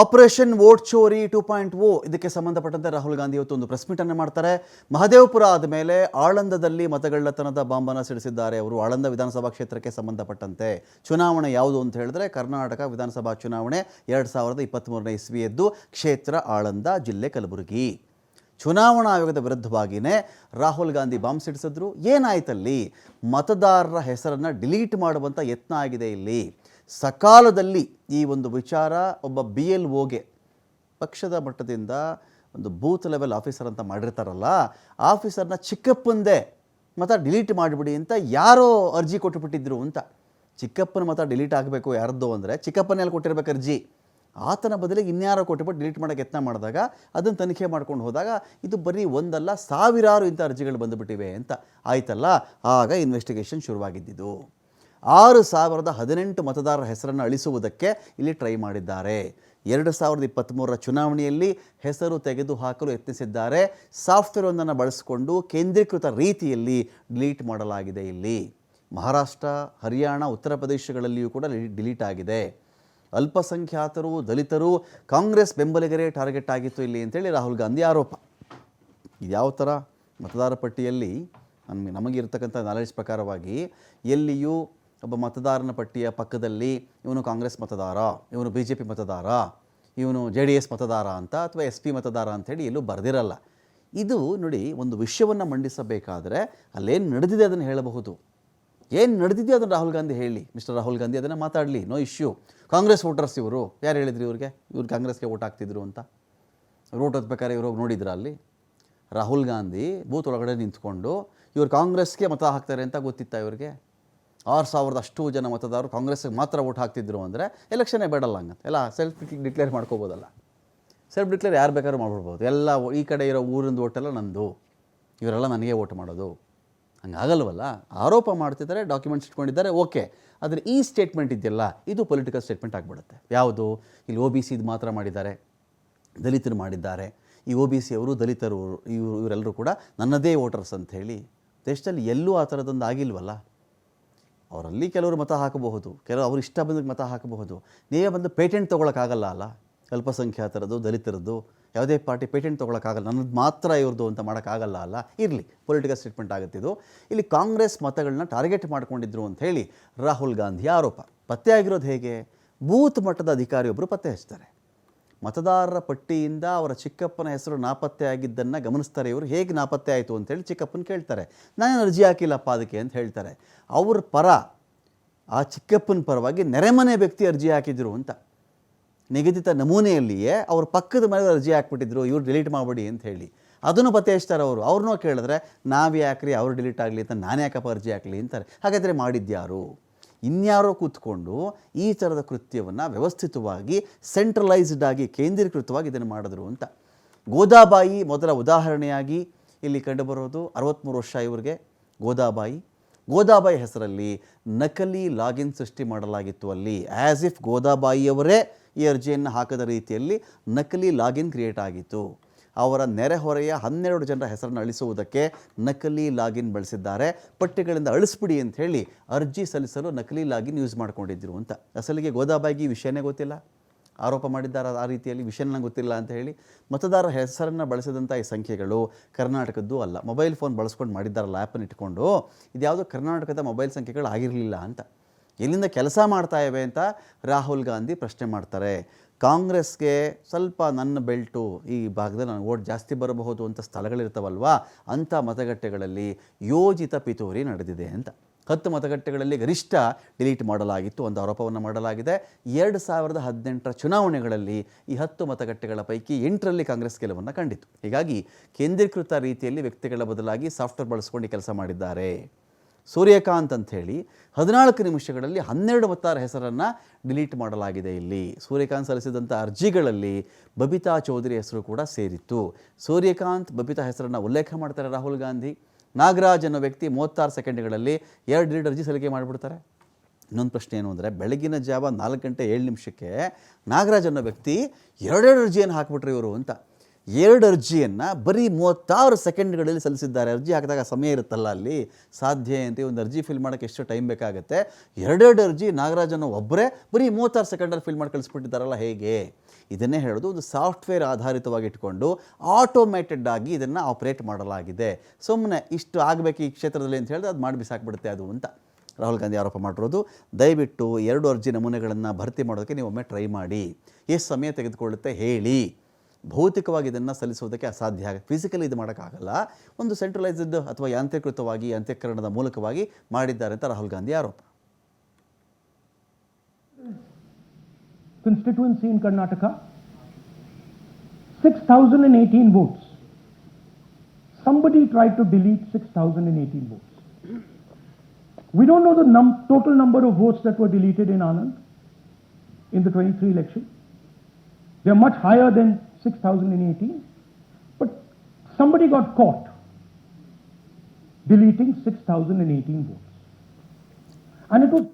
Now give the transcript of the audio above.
Operation vote ಚೋರಿ two point O ಇದಕ್ಕೆ ಸಂಬಂಧಪಟ್ಟಂತೆ ರಾಹುಲ್ ಗಾಂಧಿ ಇವತ್ತು ಒಂದು ಪ್ರೆಸ್ ಮೀಟನ್ನು ಮಾಡ್ತಾರೆ. ಮಹದೇವಪುರ ಆದಮೇಲೆ ಆಳಂದದಲ್ಲಿ ಮತಗಳ್ಳತನದ ಬಾಂಬನ್ನು ಸಿಡಿಸಿದ್ದಾರೆ. ಅವರು ಆಳಂದ ವಿಧಾನಸಭಾ ಕ್ಷೇತ್ರಕ್ಕೆ ಸಂಬಂಧಪಟ್ಟಂತೆ. ಚುನಾವಣೆ ಯಾವುದು ಅಂತ ಹೇಳಿದ್ರೆ ಕರ್ನಾಟಕ ವಿಧಾನಸಭಾ ಚುನಾವಣೆ ಎರಡು ಸಾವಿರದ ಇಪ್ಪತ್ತ್ಮೂರನೇ ಇಸ್ವಿಯದ್ದು ಕ್ಷೇತ್ರ ಆಳಂದ, ಜಿಲ್ಲೆ ಕಲಬುರಗಿ. ಚುನಾವಣಾ ಆಯೋಗದ ವಿರುದ್ಧವಾಗಿಯೇ ರಾಹುಲ್ ಗಾಂಧಿ ಬಾಂಬ್ ಸಿಡಿಸಿದ್ರು. ಏನಾಯ್ತಲ್ಲಿ? ಮತದಾರರ ಹೆಸರನ್ನು ಡಿಲೀಟ್ ಮಾಡುವಂಥ ಯತ್ನ ಆಗಿದೆ ಇಲ್ಲಿ. ಸಕಾಲದಲ್ಲಿ ಈ ಒಂದು ವಿಚಾರ ಒಬ್ಬ ಬಿ ಎಲ್ ಓಗೆ ಪಕ್ಷದ ಮಟ್ಟದಿಂದ ಒಂದು ಬೂತ್ ಲೆವೆಲ್ ಆಫೀಸರ್ ಅಂತ ಮಾಡಿರ್ತಾರಲ್ಲ, ಆಫೀಸರ್ನ ಚಿಕ್ಕಪ್ಪಂದೇ ಮತ ಡಿಲೀಟ್ ಮಾಡಿಬಿಡಿ ಅಂತ ಯಾರೋ ಅರ್ಜಿ ಕೊಟ್ಟುಬಿಟ್ಟಿದ್ರು ಅಂತ. ಚಿಕ್ಕಪ್ಪನ ಮತ ಡಿಲೀಟ್ ಆಗಬೇಕು ಯಾರದ್ದು ಅಂದರೆ ಚಿಕ್ಕಪ್ಪನಲ್ಲಿ ಕೊಟ್ಟಿರ್ಬೇಕು ಅರ್ಜಿ. ಆತನ ಬದಲಿಗೆ ಇನ್ಯಾರೋ ಕೊಟ್ಟುಬಿಟ್ಟು ಡಿಲೀಟ್ ಮಾಡೋಕ್ಕೆ ಯತ್ನ ಮಾಡಿದಾಗ ಅದನ್ನು ತನಿಖೆ ಮಾಡ್ಕೊಂಡು ಹೋದಾಗ ಇದು ಬರೀ ಒಂದಲ್ಲ, ಸಾವಿರಾರು ಇಂಥ ಅರ್ಜಿಗಳು ಬಂದುಬಿಟ್ಟಿವೆ ಅಂತ. ಆಯ್ತಲ್ಲ? ಆಗ ಇನ್ವೆಸ್ಟಿಗೇಷನ್ ಶುರುವಾಗಿದ್ದಿದ್ದು. ಆರು ಸಾವಿರದ ಹದಿನೆಂಟು ಮತದಾರರ ಹೆಸರನ್ನು ಅಳಿಸುವುದಕ್ಕೆ ಇಲ್ಲಿ ಟ್ರೈ ಮಾಡಿದ್ದಾರೆ. ಎರಡು ಸಾವಿರದ ಇಪ್ಪತ್ತ್ಮೂರರ ಚುನಾವಣೆಯಲ್ಲಿ ಹೆಸರು ತೆಗೆದುಹಾಕಲು ಯತ್ನಿಸಿದ್ದಾರೆ. ಸಾಫ್ಟ್ವೇರ್ ಒಂದನ್ನು ಬಳಸಿಕೊಂಡು ಕೇಂದ್ರೀಕೃತ ರೀತಿಯಲ್ಲಿ ಡಿಲೀಟ್ ಮಾಡಲಾಗಿದೆ ಇಲ್ಲಿ. ಮಹಾರಾಷ್ಟ್ರ, ಹರಿಯಾಣ, ಉತ್ತರ ಪ್ರದೇಶಗಳಲ್ಲಿಯೂ ಕೂಡ ಡಿಲೀಟ್ ಆಗಿದೆ. ಅಲ್ಪಸಂಖ್ಯಾತರು, ದಲಿತರು, ಕಾಂಗ್ರೆಸ್ ಬೆಂಬಲಿಗರೇ ಟಾರ್ಗೆಟ್ ಆಗಿತ್ತು ಇಲ್ಲಿ ಅಂತೇಳಿ ರಾಹುಲ್ ಗಾಂಧಿ ಆರೋಪ. ಯಾವ ಥರ? ಮತದಾರ ಪಟ್ಟಿಯಲ್ಲಿ ನಮಗೆ ನಮಗಿರ್ತಕ್ಕಂಥ ನಾಲೆಡ್ಜ್ ಪ್ರಕಾರವಾಗಿ ಎಲ್ಲಿಯೂ ಒಬ್ಬ ಮತದಾರನ ಪಟ್ಟಿಯ ಪಕ್ಕದಲ್ಲಿ ಇವನು ಕಾಂಗ್ರೆಸ್ ಮತದಾರ, ಇವನು ಬಿ ಜೆ ಪಿ ಮತದಾರ, ಇವನು ಜೆ ಡಿ ಎಸ್ ಮತದಾರ ಅಂತ ಅಥವಾ ಎಸ್ ಪಿ ಮತದಾರ ಅಂಥೇಳಿ ಎಲ್ಲೂ ಬರೆದಿರಲ್ಲ. ಇದು ನೋಡಿ ಒಂದು ವಿಷಯವನ್ನು ಮಂಡಿಸಬೇಕಾದ್ರೆ ಅಲ್ಲೇನು ನಡೆದಿದೆ ಅದನ್ನು ಹೇಳಬಹುದು? ಏನು ನಡೆದಿದೆಯೋ ಅದನ್ನು ರಾಹುಲ್ ಗಾಂಧಿ ಹೇಳಿ? ಮಿಸ್ಟರ್ ರಾಹುಲ್ ಗಾಂಧಿ ಅದನ್ನು ಮಾತಾಡಲಿ, ನೋ ಇಶ್ಯೂ. ಕಾಂಗ್ರೆಸ್ ವೋಟರ್ಸ್ ಇವರು, ಯಾರು ಹೇಳಿದ್ರು ಇವ್ರಿಗೆ? ಇವ್ರು ಕಾಂಗ್ರೆಸ್ಗೆ ವೋಟ್ ಹಾಕ್ತಿದ್ರು ಅಂತ. ವೋಟ್ ಹೋದ್ಬೇಕಾದ್ರೆ ಇವ್ರು ನೋಡಿದ್ರ ಅಲ್ಲಿ? ರಾಹುಲ್ ಗಾಂಧಿ ಬೂತ್ ಒಳಗಡೆ ನಿಂತ್ಕೊಂಡು ಇವ್ರು ಕಾಂಗ್ರೆಸ್ಗೆ ಮತ ಹಾಕ್ತಾರೆ ಅಂತ ಗೊತ್ತಿತ್ತ ಇವ್ರಿಗೆ? ಆರು ಸಾವಿರದ ಅಷ್ಟು ಜನ ಮತದಾರರು ಕಾಂಗ್ರೆಸ್ಗೆ ಮಾತ್ರ ವೋಟ್ ಹಾಕ್ತಿದ್ರು ಅಂದರೆ ಎಲೆಕ್ಷನ್ನೇ ಬೇಡಲ್ಲ ಹಂಗಂತ. ಎಲ್ಲ ಸೆಲ್ಫ್ ಡಿಕ್ಲೇರ್ ಮಾಡ್ಕೋಬೋದಲ್ಲ. ಸೆಲ್ಫ್ ಡಿಕ್ಲೇರ್ ಯಾರು ಬೇಕಾದ್ರೂ ಮಾಡ್ಬಿಡ್ಬೋದು ಎಲ್ಲ ಈ ಕಡೆ ಇರೋ ಊರಿಂದ ಓಟೆಲ್ಲ ನಂದು. ಇವರೆಲ್ಲ ನನಗೆ ವೋಟ್ ಮಾಡೋದು. ಹಂಗಾಗಲ್ವಲ್ಲ? ಆರೋಪ ಮಾಡ್ತಿದ್ದಾರೆ ಡಾಕ್ಯುಮೆಂಟ್ಸ್ ಇಟ್ಕೊಂಡಿದ್ದಾರೆ ಓಕೆ ಆದರೆ ಈ ಸ್ಟೇಟ್ಮೆಂಟ್ ಇದೆಯಲ್ಲ, ಇದು ಪೊಲಿಟಿಕಲ್ ಸ್ಟೇಟ್ಮೆಂಟ್ ಆಗಿಬಿಡುತ್ತೆ. ಯಾವುದು? ಇಲ್ಲಿ ಒ ಬಿ ಸಿದು ಮಾತ್ರ ಮಾಡಿದ್ದಾರೆ. ದಲಿತರು ಮಾಡಿದ್ದಾರೆ. ಈ ಒ ಬಿ ಸಿ ಅವರು, ದಲಿತರು, ಇವರು, ಇವರೆಲ್ಲರೂ ಕೂಡ ನನ್ನದೇ ವೋಟರ್ಸ್ ಅಂತ ಹೇಳಿ ದೇಶದಲ್ಲಿ ಎಲ್ಲೂ ಆ ಥರದೊಂದು ಆಗಿಲ್ವಲ್ಲ? ಅವರಲ್ಲಿ ಕೆಲವರು ಮತ ಹಾಕಬಹುದು, ಕೆಲವರು ಅವ್ರು ಇಷ್ಟ ಬಂದಕ್ಕೆ ಮತ ಹಾಕಬಹುದು. ನೀವೇ ಬಂದು ಪೇಟೆಂಟ್ ತೊಗೊಳಕ್ಕಾಗಲ್ಲ ಅಲ್ಲ? ಅಲ್ಪಸಂಖ್ಯಾತರದ್ದು, ದಲಿತರದ್ದು, ಯಾವುದೇ ಪಾರ್ಟಿ ಪೇಟೆಂಟ್ ತೊಗೊಳಕ್ಕಾಗಲ್ಲ. ನನ್ನದು ಮಾತ್ರ ಇವ್ರದ್ದು ಅಂತ ಮಾಡೋಕ್ಕಾಗಲ್ಲ ಅಲ್ಲ? ಇರಲಿ, ಪೊಲಿಟಿಕಲ್ ಸ್ಟೇಟ್ಮೆಂಟ್ ಆಗುತ್ತಿದ್ದು ಇಲ್ಲಿ ಕಾಂಗ್ರೆಸ್ ಮತಗಳನ್ನ ಟಾರ್ಗೆಟ್ ಮಾಡ್ಕೊಂಡಿದ್ರು ಅಂತ ಹೇಳಿ ರಾಹುಲ್ ಗಾಂಧಿ ಆರೋಪ. ಪತ್ತೆಯಾಗಿರೋದು ಹೇಗೆ? ಬೂತ್ ಮಟ್ಟದ ಅಧಿಕಾರಿಯೊಬ್ಬರು ಪತ್ತೆ ಹಚ್ತಾರೆ. ಮತದಾರರ ಪಟ್ಟಿಯಿಂದ ಅವರ ಚಿಕ್ಕಪ್ಪನ ಹೆಸರು ನಾಪತ್ತೆ ಆಗಿದ್ದನ್ನು ಗಮನಿಸ್ತಾರೆ ಇವರು. ಹೇಗೆ ನಾಪತ್ತೆ ಆಯಿತು ಅಂತೇಳಿ ಚಿಕ್ಕಪ್ಪನ ಕೇಳ್ತಾರೆ. ನಾನು ಅರ್ಜಿ ಹಾಕಿಲ್ಲಪ್ಪ ಅದಕ್ಕೆ ಅಂತ ಹೇಳ್ತಾರೆ. ಅವ್ರ ಪರ, ಆ ಚಿಕ್ಕಪ್ಪನ ಪರವಾಗಿ ನೆರೆಮನೆ ವ್ಯಕ್ತಿ ಅರ್ಜಿ ಹಾಕಿದ್ರು ಅಂತ. ನಿಗದಿತ ನಮೂನೆಯಲ್ಲಿಯೇ ಅವ್ರ ಪಕ್ಕದ ಮನೆಯವರು ಅರ್ಜಿ ಹಾಕ್ಬಿಟ್ಟಿದ್ರು, ಇವ್ರು ಡಿಲೀಟ್ ಮಾಡಬೇಡಿ ಅಂತ ಹೇಳಿ. ಅದನ್ನು ಪತ್ತೆ ಹಚ್ತಾರೆ ಅವರು. ಅವ್ರನ್ನೂ ಕೇಳಿದ್ರೆ ನಾವು ಯಾಕ್ರಿ ಅವ್ರು ಡಿಲೀಟ್ ಆಗಲಿ ಅಂತ ನಾನು ಯಾಕಪ್ಪ ಅರ್ಜಿ ಹಾಕಲಿ ಅಂತಾರೆ. ಹಾಗಾದರೆ ಮಾಡಿದ್ಯಾರು? ಇನ್ಯಾರೋ ಕೂತ್ಕೊಂಡು ಈ ಥರದ ಕೃತ್ಯವನ್ನು ವ್ಯವಸ್ಥಿತವಾಗಿ ಸೆಂಟ್ರಲೈಸ್ಡ್ ಆಗಿ, ಕೇಂದ್ರೀಕೃತವಾಗಿ ಇದನ್ನು ಮಾಡಿದ್ರು ಅಂತ. ಗೋದಾಬಾಯಿ ಮೊದಲ ಉದಾಹರಣೆಯಾಗಿ ಇಲ್ಲಿ ಕಂಡುಬರೋದು ಅರವತ್ತ್ಮೂರು ವರ್ಷ ಇವರಿಗೆ ಗೋದಾಬಾಯಿ. ಗೋದಾಬಾಯಿ ಹೆಸರಲ್ಲಿ ನಕಲಿ ಲಾಗಿನ್ ಸೃಷ್ಟಿ ಮಾಡಲಾಗಿತ್ತು ಅಲ್ಲಿ. ಆ್ಯಸ್ ಇಫ್ ಗೋದಾಬಾಯಿಯವರೇ ಈ ಅರ್ಜಿಯನ್ನು ಹಾಕದ ರೀತಿಯಲ್ಲಿ ನಕಲಿ ಲಾಗಿನ್ ಕ್ರಿಯೇಟ್ ಆಗಿತ್ತು. ಅವರ ನೆರೆಹೊರೆಯ ಹನ್ನೆರಡು ಜನರ ಹೆಸರನ್ನು ಅಳಿಸುವುದಕ್ಕೆ ನಕಲಿ ಲಾಗಿನ್ ಬಳಸಿದ್ದಾರೆ. ಪಟ್ಟಿಗಳಿಂದ ಅಳಿಸ್ಬಿಡಿ ಅಂತ ಹೇಳಿ ಅರ್ಜಿ ಸಲ್ಲಿಸಲು ನಕಲಿ ಲಾಗಿನ್ ಯೂಸ್ ಮಾಡ್ಕೊಂಡಿದ್ರು ಅಂತ. ಅಸಲಿಗೆ ಗೋದಾಬಾಯಿಗೆ ಈ ವಿಷಯನೇ ಗೊತ್ತಿಲ್ಲ. ಆರೋಪ ಮಾಡಿದ್ದಾರೆ ಆ ರೀತಿಯಲ್ಲಿ ವಿಷಯ ನಂಗೆ ಗೊತ್ತಿಲ್ಲ ಅಂತ ಹೇಳಿ ಮತದಾರರ ಹೆಸರನ್ನು ಬಳಸಿದಂಥ ಈ ಸಂಖ್ಯೆಗಳು ಕರ್ನಾಟಕದ್ದು ಅಲ್ಲ. ಮೊಬೈಲ್ ಫೋನ್ ಬಳಸ್ಕೊಂಡು ಮಾಡಿದ್ದಾರಲ್ಲ ಆ್ಯಪನ್ನು ಇಟ್ಕೊಂಡು ಇದ್ಯಾವುದೋ ಕರ್ನಾಟಕದ ಮೊಬೈಲ್ ಸಂಖ್ಯೆಗಳು ಆಗಿರಲಿಲ್ಲ ಅಂತ. ಎಲ್ಲಿಂದ ಕೆಲಸ ಮಾಡ್ತಾ ಇವೆ ಅಂತ ರಾಹುಲ್ ಗಾಂಧಿ ಪ್ರಶ್ನೆ ಮಾಡ್ತಾರೆ. ಕಾಂಗ್ರೆಸ್ಗೆ ಸ್ವಲ್ಪ ನನ್ನ ಬೆಲ್ಟು ಈ ಭಾಗದಲ್ಲಿ ನನಗೆ ಓಟ್ ಜಾಸ್ತಿ ಬರಬಹುದು ಅಂತ ಸ್ಥಳಗಳಿರ್ತಾವಲ್ವಾ, ಅಂಥ ಮತಗಟ್ಟೆಗಳಲ್ಲಿ ಯೋಜಿತ ಪಿತೂರಿ ನಡೆದಿದೆ ಅಂತ. ಹತ್ತು ಮತಗಟ್ಟೆಗಳಲ್ಲಿ ಗರಿಷ್ಠ ಡಿಲೀಟ್ ಮಾಡಲಾಗಿತ್ತು, ಒಂದು ಆರೋಪವನ್ನು ಮಾಡಲಾಗಿದೆ. ಎರಡು ಸಾವಿರದ ಹದಿನೆಂಟರ ಚುನಾವಣೆಗಳಲ್ಲಿ ಈ ಹತ್ತು ಮತಗಟ್ಟೆಗಳ ಪೈಕಿ ಎಂಟರಲ್ಲಿ ಕಾಂಗ್ರೆಸ್ ಗೆಲುವನ್ನು ಕಂಡಿತು ಹೀಗಾಗಿ ಕೇಂದ್ರೀಕೃತ ರೀತಿಯಲ್ಲಿ ವ್ಯಕ್ತಿಗಳ ಬದಲಾಗಿ ಸಾಫ್ಟ್ವೇರ್ ಬಳಸ್ಕೊಂಡು ಕೆಲಸ ಮಾಡಿದ್ದಾರೆ. ಸೂರ್ಯಕಾಂತ್ ಅಂಥೇಳಿ ಹದಿನಾಲ್ಕು ನಿಮಿಷಗಳಲ್ಲಿ ಹನ್ನೆರಡು ಮತ್ತಾರು ಹೆಸರನ್ನು ಡಿಲೀಟ್ ಮಾಡಲಾಗಿದೆ ಇಲ್ಲಿ. ಸೂರ್ಯಕಾಂತ್ ಸಲ್ಲಿಸಿದಂಥ ಅರ್ಜಿಗಳಲ್ಲಿ ಬಬಿತಾ ಚೌಧರಿ ಹೆಸರು ಕೂಡ ಸೇರಿತ್ತು. ಸೂರ್ಯಕಾಂತ್ ಬಬಿತಾ ಹೆಸರನ್ನು ಉಲ್ಲೇಖ ಮಾಡ್ತಾರೆ ರಾಹುಲ್ ಗಾಂಧಿ. ನಾಗರಾಜ್ ಅನ್ನೋ ವ್ಯಕ್ತಿ ಮೂವತ್ತಾರು ಸೆಕೆಂಡ್ಗಳಲ್ಲಿ ಎರಡು ಡಿಲೀಟ್ ಅರ್ಜಿ ಸಲ್ಲಿಕೆ ಮಾಡಿಬಿಡ್ತಾರೆ. ಇನ್ನೊಂದು ಪ್ರಶ್ನೆ ಏನು ಅಂದರೆ ಬೆಳಗಿನ ಜಾವ ನಾಲ್ಕು ಗಂಟೆ ಏಳು ನಿಮಿಷಕ್ಕೆ ನಾಗರಾಜ್ ಅನ್ನೋ ವ್ಯಕ್ತಿ ಎರಡೆರಡು ಅರ್ಜಿಯನ್ನು ಹಾಕ್ಬಿಟ್ರು ಇವರು ಅಂತ. ಎರಡು ಅರ್ಜಿಯನ್ನು ಬರೀ ಮೂವತ್ತಾರು ಸೆಕೆಂಡ್ಗಳಲ್ಲಿ ಸಲ್ಲಿಸಿದ್ದಾರೆ. ಅರ್ಜಿ ಹಾಕಿದಾಗ ಸಮಯ ಇರುತ್ತಲ್ಲ ಅಲ್ಲಿ? ಸಾಧ್ಯ ಅಂತ ಒಂದು ಅರ್ಜಿ ಫಿಲ್ ಮಾಡೋಕ್ಕೆ ಎಷ್ಟು ಟೈಮ್ ಬೇಕಾಗುತ್ತೆ? ಎರಡೆರಡು ಅರ್ಜಿ ನಾಗರಾಜನ ಒಬ್ಬರೇ ಬರೀ ಮೂವತ್ತಾರು ಸೆಕೆಂಡಲ್ಲಿ ಫಿಲ್ ಮಾಡಿ ಕಳಿಸ್ಬಿಟ್ಟಿದ್ದಾರಲ್ಲ ಹೇಗೆ? ಇದನ್ನೇ ಹೇಳೋದು ಒಂದು ಸಾಫ್ಟ್ವೇರ್ ಆಧಾರಿತವಾಗಿ ಇಟ್ಕೊಂಡು ಆಟೋಮೇಟೆಡ್ ಆಗಿ ಇದನ್ನು ಆಪ್ರೇಟ್ ಮಾಡಲಾಗಿದೆ. ಸುಮ್ಮನೆ ಇಷ್ಟು ಆಗಬೇಕು ಈ ಕ್ಷೇತ್ರದಲ್ಲಿ ಅಂತ ಹೇಳಿದ್ರೆ ಅದು ಮಾಡಿ ಬಿಸಾಕ್ಬಿಡುತ್ತೆ ಅದು ಅಂತ ರಾಹುಲ್ ಗಾಂಧಿ ಆರೋಪ ಮಾಡಿರೋದು. ದಯವಿಟ್ಟು ಎರಡು ಅರ್ಜಿ ನಮೂನೆಗಳನ್ನು ಭರ್ತಿ ಮಾಡೋದಕ್ಕೆ ನೀವು ಒಮ್ಮೆ ಟ್ರೈ ಮಾಡಿ. ಎಷ್ಟು ಸಮಯ ತೆಗೆದುಕೊಳ್ಳುತ್ತೆ ಹೇಳಿ. ಭೌತಿಕವಾಗಿ ಇದನ್ನು ಸಲ್ಲಿಸೋದಕ್ಕೆ ಅಸಾಧ್ಯ ಫಿಸಿಕಲಿ ಇದು ಮಾಡೋಕ್ಕಾಗಲ್ಲ ಒಂದು ಸೆಂಟ್ರಲೈಸ್ಡ್ ಅಥವಾ ಯಾಂತ್ರೀಕೃತವಾಗಿ ಅಂತ್ಯಕರಣದ ಮೂಲಕವಾಗಿ ಮಾಡಿದ್ದಾರೆ ಅಂತ ರಾಹುಲ್ ಗಾಂಧಿ ಆರೋಪ constituency in Karnataka, 6,018 votes. Somebody tried to delete 6,018 votes. We don't know the num- total number of votes that were deleted in Anand in the 23 election. They are much higher than 6,018. But somebody got caught deleting 6,018 votes. And it was